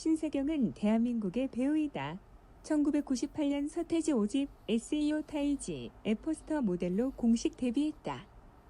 신세경은 대한민국의 배우이다. 1998년 서태지 5집 SEO 타이지 에포스터 모델로 공식 데뷔했다.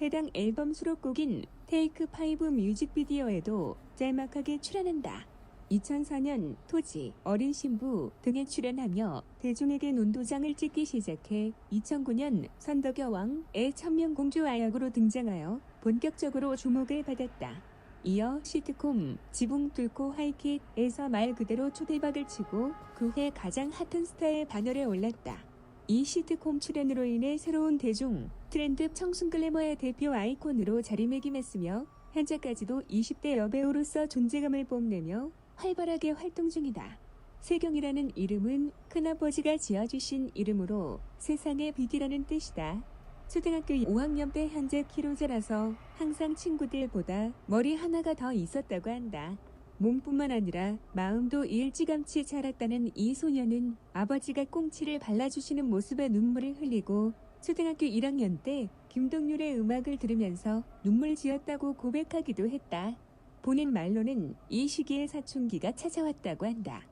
해당 앨범 수록곡인 테이크 5 뮤직비디오에도 짤막하게 출연한다. 2004년 토지, 어린 신부 등에 출연하며 대중에게 논도장을 찍기 시작해 2009년 선덕여왕의 천명공주 아역으로 등장하여 본격적으로 주목을 받았다. 이어 시트콤 지붕 뚫고 하이킥에서 말 그대로 초대박을 치고 그 해 가장 핫한 스타의 반열에 올랐다. 이 시트콤 출연으로 인해 새로운 대중 트렌드 청순 글래머의 대표 아이콘으로 자리매김했으며 현재까지도 20대 여배우로서 존재감을 뽐내며 활발하게 활동 중이다. 세경이라는 이름은 큰아버지가 지어주신 이름으로 세상의 빛이라는 뜻이다. 초등학교 5학년 때 현재 키로제라서 항상 친구들보다 머리 하나가 더 있었다고 한다. 몸뿐만 아니라 마음도 일찌감치 자랐다는 이 소녀는 아버지가 꽁치를 발라주시는 모습에 눈물을 흘리고 초등학교 1학년 때 김동률의 음악을 들으면서 눈물 지었다고 고백하기도 했다. 본인 말로는 이 시기에 사춘기가 찾아왔다고 한다.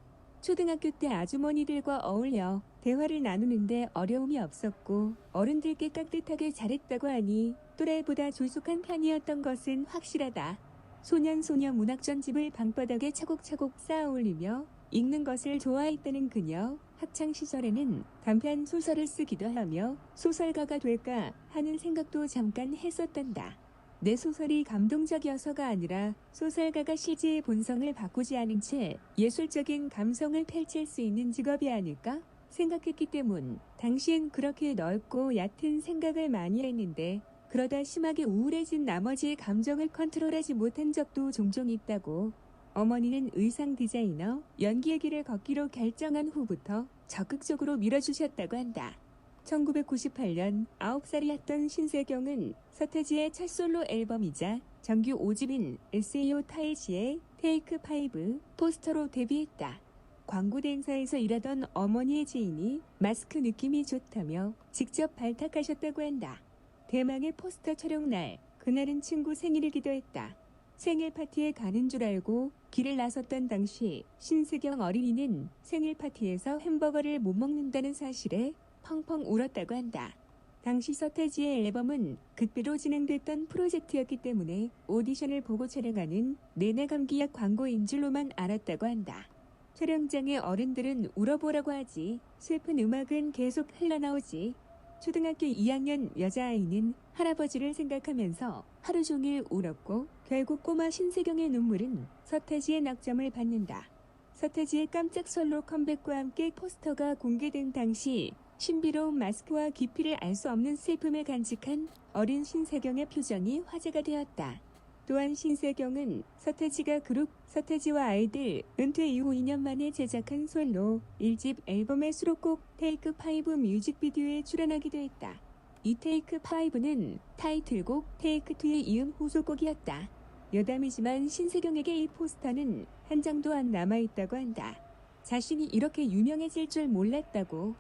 초등학교 때 아주머니들과 어울려 대화를 나누는데 어려움이 없었고 어른들께 깍듯하게 잘했다고 하니 또래보다 조숙한 편이었던 것은 확실하다. 소년소녀 문학전집을 방바닥에 차곡차곡 쌓아 올리며 읽는 것을 좋아했다는 그녀 학창 시절에는 단편 소설을 쓰기도 하며 소설가가 될까 하는 생각도 잠깐 했었단다. 내 소설이 감동적이어서가 아니라 소설가가 실제의 본성을 바꾸지 않은 채 예술적인 감성을 펼칠 수 있는 직업이 아닐까 생각했기 때문 당시엔 그렇게 넓고 얕은 생각을 많이 했는데 그러다 심하게 우울해진 나머지 감정을 컨트롤하지 못한 적도 종종 있다고 어머니는 의상 디자이너 연기의 길을 걷기로 결정한 후부터 적극적으로 밀어주셨다고 한다. 1998년 9살이었던 신세경은 서태지의 첫 솔로 앨범이자 정규 5집인 SEO 타이지의 테이크 5 포스터로 데뷔했다. 광고 대행사에서 일하던 어머니의 지인이 마스크 느낌이 좋다며 직접 발탁하셨다고 한다. 대망의 포스터 촬영 날, 그날은 친구 생일이기도 했다. 생일 파티에 가는 줄 알고 길을 나섰던 당시 신세경 어린이는 생일 파티에서 햄버거를 못 먹는다는 사실에 펑펑 울었다고 한다. 당시 서태지의 앨범은 극비로 진행됐던 프로젝트였기 때문에 오디션을 보고 촬영하는 내내 감기약 광고인 줄로만 알았다고 한다. 촬영장의 어른들은 울어보라고 하지 슬픈 음악은 계속 흘러나오지. 초등학교 2학년 여자아이는 할아버지를 생각하면서 하루 종일 울었고 결국 꼬마 신세경의 눈물은 서태지의 낙점을 받는다. 서태지의 깜짝 솔로 컴백과 함께 포스터가 공개된 당시 신비로운 마스크와 깊이를 알 수 없는 슬픔을 간직한 어린 신세경의 표정이 화제가 되었다. 또한 신세경은 서태지가 그룹 서태지와 아이들 은퇴 이후 2년 만에 제작한 솔로 1집 앨범의 수록곡 테이크 5 뮤직비디오에 출연하기도 했다. 이 테이크 5는 타이틀곡 테이크 2의 이음 후속곡이었다. 여담이지만 신세경에게 이 포스터는 한 장도 안 남아있다고 한다. 자신이 이렇게 유명해질 줄 몰랐다고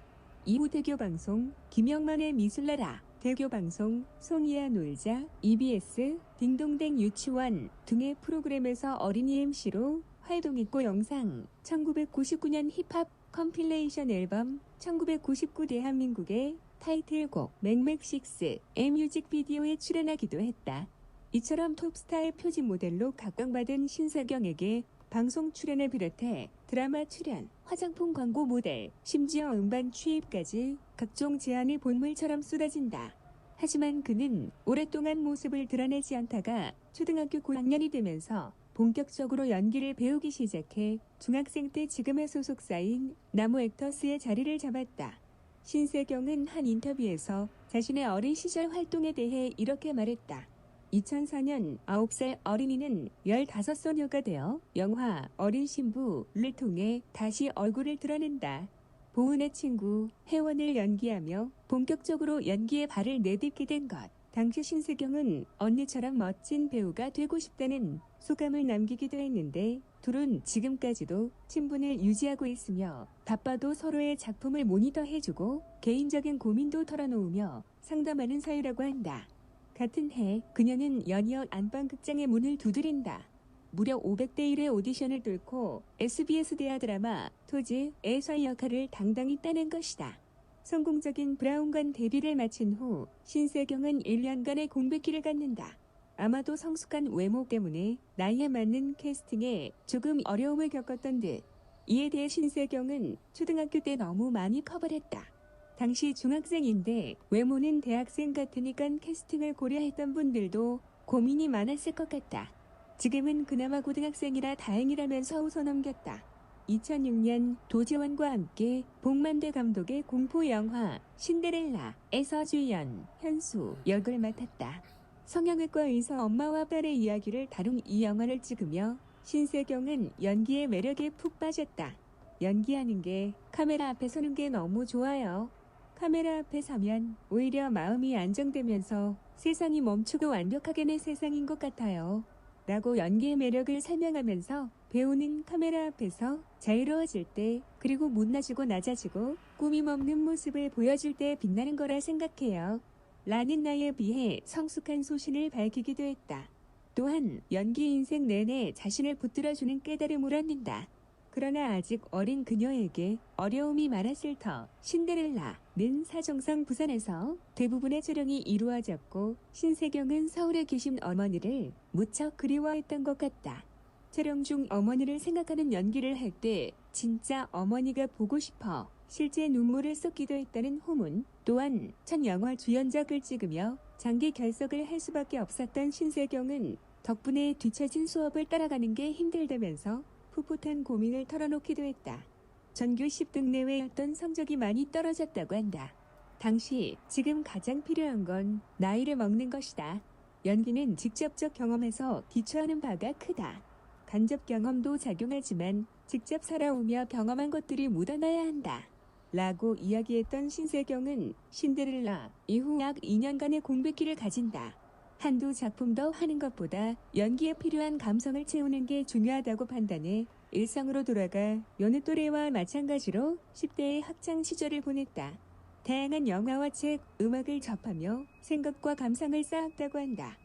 이후 대교 방송 김영만의 미술나라 대교 방송 송이야 놀자 EBS 딩동댕 유치원 등의 프로그램에서 어린이 MC로 활동했고 영상 1999년 힙합 컴필레이션 앨범 1999 대한민국의 타이틀곡 맥맥식스의 뮤직비디오에 출연하기도 했다. 이처럼 톱스타의 표지 모델로 각광받은 신세경에게 방송 출연을 비롯해 드라마 출연, 화장품 광고 모델, 심지어 음반 취입까지 각종 제안이 본물처럼 쏟아진다. 하지만 그는 오랫동안 모습을 드러내지 않다가 초등학교 9학년이 되면서 본격적으로 연기를 배우기 시작해 중학생 때 지금의 소속사인 나무 액터스의 자리를 잡았다. 신세경은 한 인터뷰에서 자신의 어린 시절 활동에 대해 이렇게 말했다. 2004년 9살 어린이는 15소녀가 되어 영화 어린 신부를 통해 다시 얼굴을 드러낸다. 보은의 친구 혜원을 연기하며 본격적으로 연기에 발을 내딛게 된 것. 당시 신세경은 언니처럼 멋진 배우가 되고 싶다는 소감을 남기기도 했는데 둘은 지금까지도 친분을 유지하고 있으며 바빠도 서로의 작품을 모니터해주고 개인적인 고민도 털어놓으며 상담하는 사이라고 한다. 같은 해 그녀는 연이어 안방극장의 문을 두드린다. 무려 500대 1의 오디션을 뚫고 SBS 대하 드라마 토지 에서의 역할을 당당히 따낸 것이다. 성공적인 브라운관 데뷔를 마친 후 신세경은 1년간의 공백기를 갖는다. 아마도 성숙한 외모 때문에 나이에 맞는 캐스팅에 조금 어려움을 겪었던 듯. 이에 대해 신세경은 초등학교 때 너무 많이 커버렸다. 당시 중학생인데 외모는 대학생 같으니까 캐스팅을 고려했던 분들도 고민이 많았을 것 같다. 지금은 그나마 고등학생이라 다행이라면서 웃어넘겼다. 2006년 도지원과 함께 복만대 감독의 공포 영화 신데렐라에서 주연, 현수 역을 맡았다. 성형외과 의사 엄마와 딸의 이야기를 다룬 이 영화를 찍으며 신세경은 연기의 매력에 푹 빠졌다. 연기하는 게 카메라 앞에 서는 게 너무 좋아요. 카메라 앞에 서면 오히려 마음이 안정되면서 세상이 멈추고 완벽하게 내 세상인 것 같아요. 라고 연기의 매력을 설명하면서 배우는 카메라 앞에서 자유로워질 때 그리고 못나지고 낮아지고 꾸밈 없는 모습을 보여줄 때 빛나는 거라 생각해요. 라는 나이에 비해 성숙한 소신을 밝히기도 했다. 또한 연기 인생 내내 자신을 붙들어주는 깨달음을 얻는다. 그러나 아직 어린 그녀에게 어려움이 많았을 터 신데렐라는 사정상 부산에서 대부분의 촬영이 이루어졌고 신세경은 서울에 계신 어머니를 무척 그리워했던 것 같다. 촬영 중 어머니를 생각하는 연기를 할 때 진짜 어머니가 보고 싶어 실제 눈물을 쏟기도 했다는 후문 또한 첫 영화 주연작을 찍으며 장기 결석을 할 수밖에 없었던 신세경은 덕분에 뒤처진 수업을 따라가는 게 힘들다면서 풋풋한 고민을 털어놓기도 했다. 전교 10등 내외였던 성적이 많이 떨어졌다고 한다. 당시 지금 가장 필요한 건 나이를 먹는 것이다. 연기는 직접적 경험에서 기초하는 바가 크다. 간접 경험도 작용하지만 직접 살아오며 경험한 것들이 묻어나야 한다. 라고 이야기했던 신세경은 신데렐라 이후 약 2년간의 공백기를 가진다. 한두 작품 더 하는 것보다 연기에 필요한 감성을 채우는 게 중요하다고 판단해 일상으로 돌아가 여느 또래와 마찬가지로 10대의 학창 시절을 보냈다. 다양한 영화와 책, 음악을 접하며 생각과 감상을 쌓았다고 한다.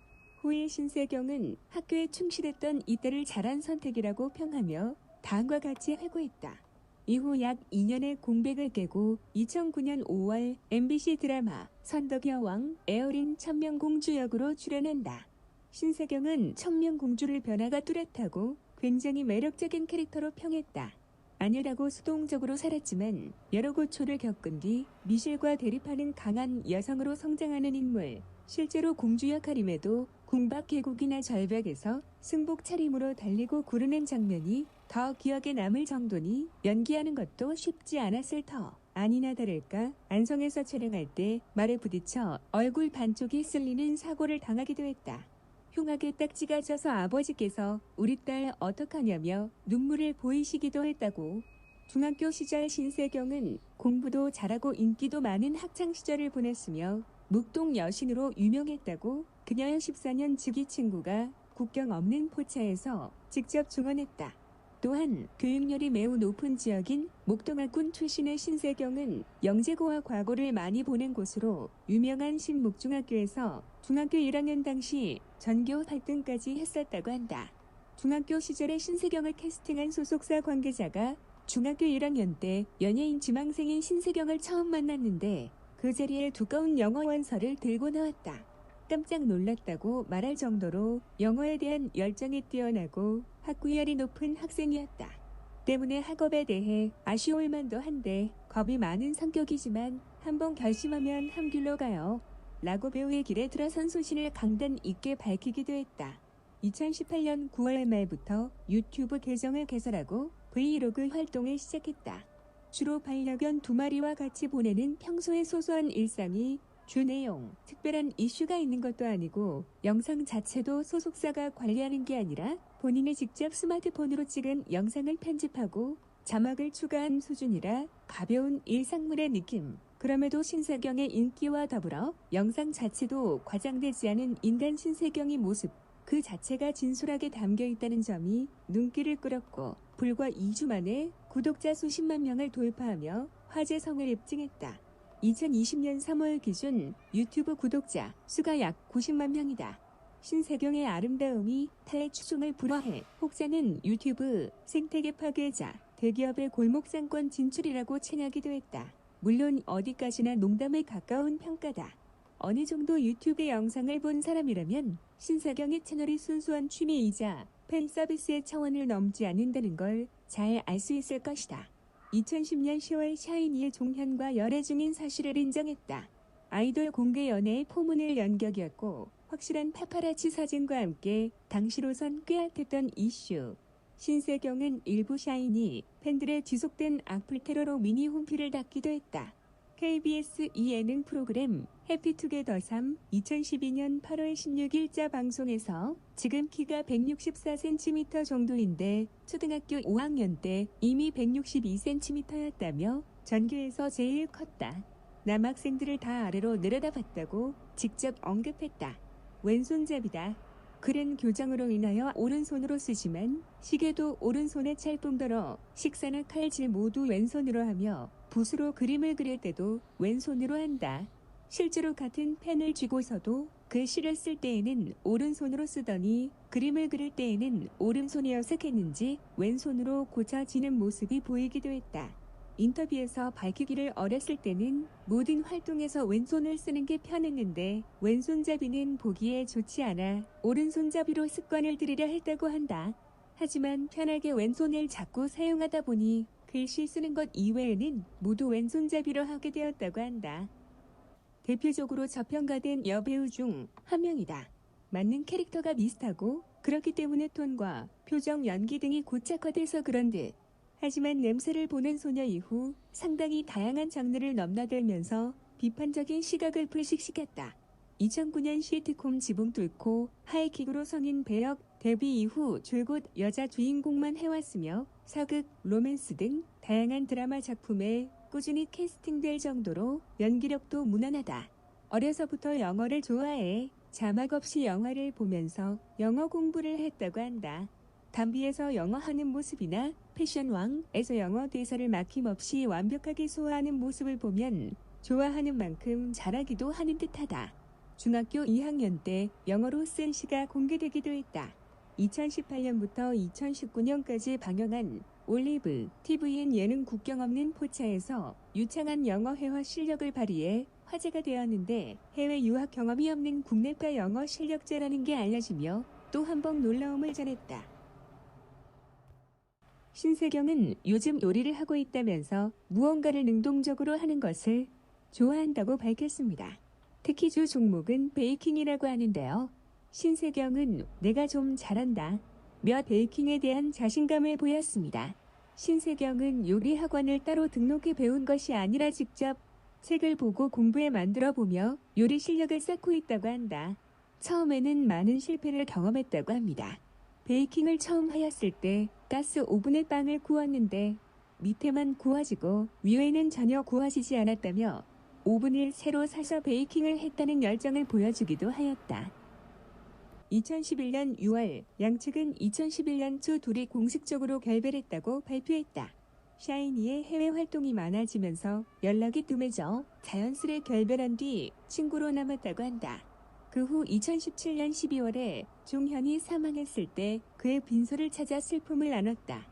후일 신세경은 학교에 충실했던 이때를 잘한 선택이라고 평하며 다음과 같이 회고했다. 이후 약 2년의 공백을 깨고 2009년 5월 MBC 드라마 선덕여왕 에어린 천명공주 역으로 출연한다. 신세경은 천명공주를 변화가 뚜렷하고 굉장히 매력적인 캐릭터로 평했다. 안일하고 수동적으로 살았지만 여러 고초를 겪은 뒤 미실과 대립하는 강한 여성으로 성장하는 인물. 실제로 공주 역할임에도 궁박 계곡이나 절벽에서 승복 차림으로 달리고 구르는 장면이 더 기억에 남을 정도니 연기하는 것도 쉽지 않았을 터. 아니나 다를까 안성에서 촬영할 때 말에 부딪혀 얼굴 반쪽이 쓸리는 사고를 당하기도 했다. 흉하게 딱지가 져서 아버지께서 우리 딸 어떡하냐며 눈물을 보이시기도 했다고. 중학교 시절 신세경은 공부도 잘하고 인기도 많은 학창 시절을 보냈으며 묵동 여신으로 유명했다고 그녀의 14년 지기 친구가 국경 없는 포차에서 직접 증언했다. 또한 교육열이 매우 높은 지역인 목동학군 출신의 신세경은 영재고와 과거를 많이 보낸 곳으로 유명한 신목중학교에서 중학교 1학년 당시 전교 8등까지 했었다고 한다. 중학교 시절에 신세경을 캐스팅한 소속사 관계자가 중학교 1학년 때 연예인 지망생인 신세경을 처음 만났는데 그 자리에 두꺼운 영어 원서를 들고 나왔다. 깜짝 놀랐다고 말할 정도로 영어에 대한 열정이 뛰어나고 학구열이 높은 학생이었다. 때문에 학업에 대해 아쉬울 만도 한데 겁이 많은 성격이지만 한번 결심하면 한 길로 가요. 라고 배우의 길에 들어선 소신을 강단 있게 밝히기도 했다. 2018년 9월 말부터 유튜브 계정을 개설하고 브이로그 활동을 시작했다. 주로 반려견 두 마리와 같이 보내는 평소의 소소한 일상이 주 내용, 특별한 이슈가 있는 것도 아니고 영상 자체도 소속사가 관리하는 게 아니라 본인이 직접 스마트폰으로 찍은 영상을 편집하고 자막을 추가한 수준이라 가벼운 일상물의 느낌. 그럼에도 신세경의 인기와 더불어 영상 자체도 과장되지 않은 인간 신세경의 모습 그 자체가 진솔하게 담겨 있다는 점이 눈길을 끌었고 불과 2주 만에 구독자 수십만 명을 돌파하며 화제성을 입증했다. 2020년 3월 기준 유튜브 구독자 수가 약 90만 명이다. 신세경의 아름다움이 타의 추종을 불허해 혹자는 유튜브 생태계 파괴자 대기업의 골목상권 진출이라고稱하기도 했다. 물론 어디까지나 농담에 가까운 평가다. 어느 정도 유튜브 영상을 본 사람이라면 신세경의 채널이 순수한 취미이자 팬 서비스의 차원을 넘지 않는다는 걸 잘 알 수 있을 것이다. 2010년 10월 샤이니의 종현과 열애 중인 사실을 인정했다. 아이돌 공개 연애의 포문을 연 격이었고 확실한 파파라치 사진과 함께 당시로선 꾀핫했던 이슈. 신세경은 일부 샤이니 팬들의 지속된 악플 테러로 미니 홈피를 닫기도 했다. KBS 예능 프로그램 해피투게더 3 2012년 8월 16일자 방송에서 지금 키가 164cm 정도인데 초등학교 5학년 때 이미 162cm였다며 전교에서 제일 컸다. 남학생들을 다 아래로 내려다봤다고 직접 언급했다. 왼손잡이다. 글은 교정으로 인하여 오른손으로 쓰지만 시계도 오른손에 찰뿐더러 식사나 칼질 모두 왼손으로 하며 붓으로 그림을 그릴 때도 왼손으로 한다. 실제로 같은 펜을 쥐고서도 글씨를 쓸 때에는 오른손으로 쓰더니 그림을 그릴 때에는 오른손이 어색했는지 왼손으로 고쳐지는 모습이 보이기도 했다. 인터뷰에서 밝히기를 어렸을 때는 모든 활동에서 왼손을 쓰는 게 편했는데 왼손잡이는 보기에 좋지 않아 오른손잡이로 습관을 들이려 했다고 한다. 하지만 편하게 왼손을 자꾸 사용하다 보니 글씨 쓰는 것 이외에는 모두 왼손잡이로 하게 되었다고 한다. 대표적으로 저평가된 여배우 중 한 명이다. 맞는 캐릭터가 비슷하고 그렇기 때문에 톤과 표정 연기 등이 고착화돼서 그런 듯. 하지만 냄새를 보는 소녀 이후 상당히 다양한 장르를 넘나들면서 비판적인 시각을 불식시켰다. 2009년 시트콤 지붕 뚫고 하이킥으로 성인 배역 데뷔 이후 줄곧 여자 주인공만 해왔으며 사극, 로맨스 등 다양한 드라마 작품에 꾸준히 캐스팅될 정도로 연기력도 무난하다. 어려서부터 영어를 좋아해 자막 없이 영화를 보면서 영어 공부를 했다고 한다. 담비에서 영어 하는 모습이나 패션왕에서 영어 대사를 막힘없이 완벽하게 소화하는 모습을 보면 좋아하는 만큼 잘하기도 하는 듯하다. 중학교 2학년 때 영어로 쓴 시가 공개되기도 했다. 2018년부터 2019년까지 방영한 올리브 TVN 예능 국경 없는 포차에서 유창한 영어 회화 실력을 발휘해 화제가 되었는데 해외 유학 경험이 없는 국내파 영어 실력자라는 게 알려지며 또 한 번 놀라움을 전했다. 신세경은 요즘 요리를 하고 있다면서 무언가를 능동적으로 하는 것을 좋아한다고 밝혔습니다. 특히 주 종목은 베이킹이라고 하는데요. 신세경은 내가 좀 잘한다. 며 베이킹에 대한 자신감을 보였습니다. 신세경은 요리 학원을 따로 등록해 배운 것이 아니라 직접 책을 보고 공부해 만들어 보며 요리 실력을 쌓고 있다고 한다. 처음에는 많은 실패를 경험했다고 합니다. 베이킹을 처음 하였을 때 가스 오븐에 빵을 구웠는데 밑에만 구워지고 위에는 전혀 구워지지 않았다며 오븐을 새로 사서 베이킹을 했다는 열정을 보여주기도 하였다. 2011년 6월 양측은 2011년 초 둘이 공식적으로 결별했다고 발표했다. 샤이니의 해외 활동이 많아지면서 연락이 뜸해져 자연스레 결별한 뒤 친구로 남았다고 한다. 그 후 2017년 12월에 종현이 사망했을 때 그의 빈소를 찾아 슬픔을 나눴다.